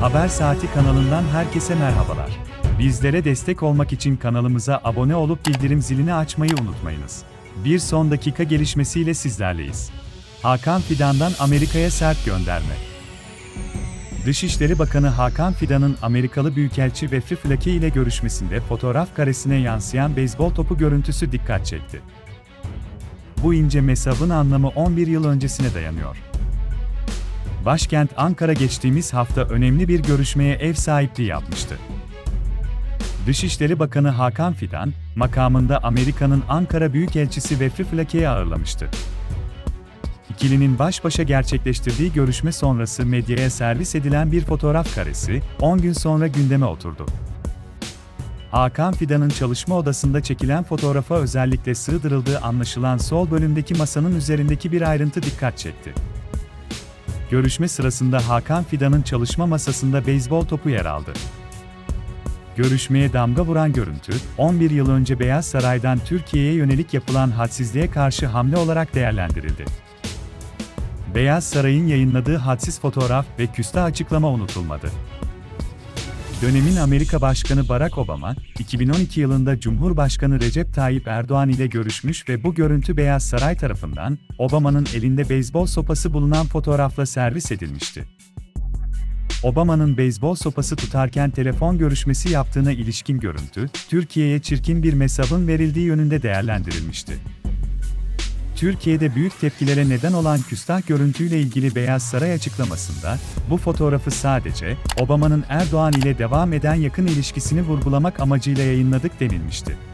Haber Saati kanalından herkese merhabalar. Bizlere destek olmak için kanalımıza abone olup bildirim zilini açmayı unutmayınız. Bir son dakika gelişmesiyle sizlerleyiz. Hakan Fidan'dan Amerika'ya sert gönderme. Dışişleri Bakanı Hakan Fidan'ın Amerikalı Büyükelçi Vefri Flake ile görüşmesinde fotoğraf karesine yansıyan beyzbol topu görüntüsü dikkat çekti. Bu ince mesajın anlamı 11 yıl öncesine dayanıyor. Başkent Ankara geçtiğimiz hafta önemli bir görüşmeye ev sahipliği yapmıştı. Dışişleri Bakanı Hakan Fidan, makamında Amerika'nın Ankara Büyükelçisi Vefri Flake'yi ağırlamıştı. İkilinin baş başa gerçekleştirdiği görüşme sonrası medyaya servis edilen bir fotoğraf karesi, 10 gün sonra gündeme oturdu. Hakan Fidan'ın çalışma odasında çekilen fotoğrafa özellikle sığdırıldığı anlaşılan sol bölümdeki masanın üzerindeki bir ayrıntı dikkat çekti. Görüşme sırasında Hakan Fidan'ın çalışma masasında beyzbol topu yer aldı. Görüşmeye damga vuran görüntü, 11 yıl önce Beyaz Saray'dan Türkiye'ye yönelik yapılan hadsizliğe karşı hamle olarak değerlendirildi. Beyaz Saray'ın yayınladığı hadsiz fotoğraf ve küstah açıklama unutulmadı. Dönemin Amerika Başkanı Barack Obama, 2012 yılında Cumhurbaşkanı Recep Tayyip Erdoğan ile görüşmüş ve bu görüntü Beyaz Saray tarafından, Obama'nın elinde beyzbol sopası bulunan fotoğrafla servis edilmişti. Obama'nın beyzbol sopası tutarken telefon görüşmesi yaptığına ilişkin görüntü, Türkiye'ye çirkin bir mesajın verildiği yönünde değerlendirilmişti. Türkiye'de büyük tepkilere neden olan küstah görüntüyle ilgili Beyaz Saray açıklamasında, bu fotoğrafı sadece Obama'nın Erdoğan ile devam eden yakın ilişkisini vurgulamak amacıyla yayınladık denilmişti.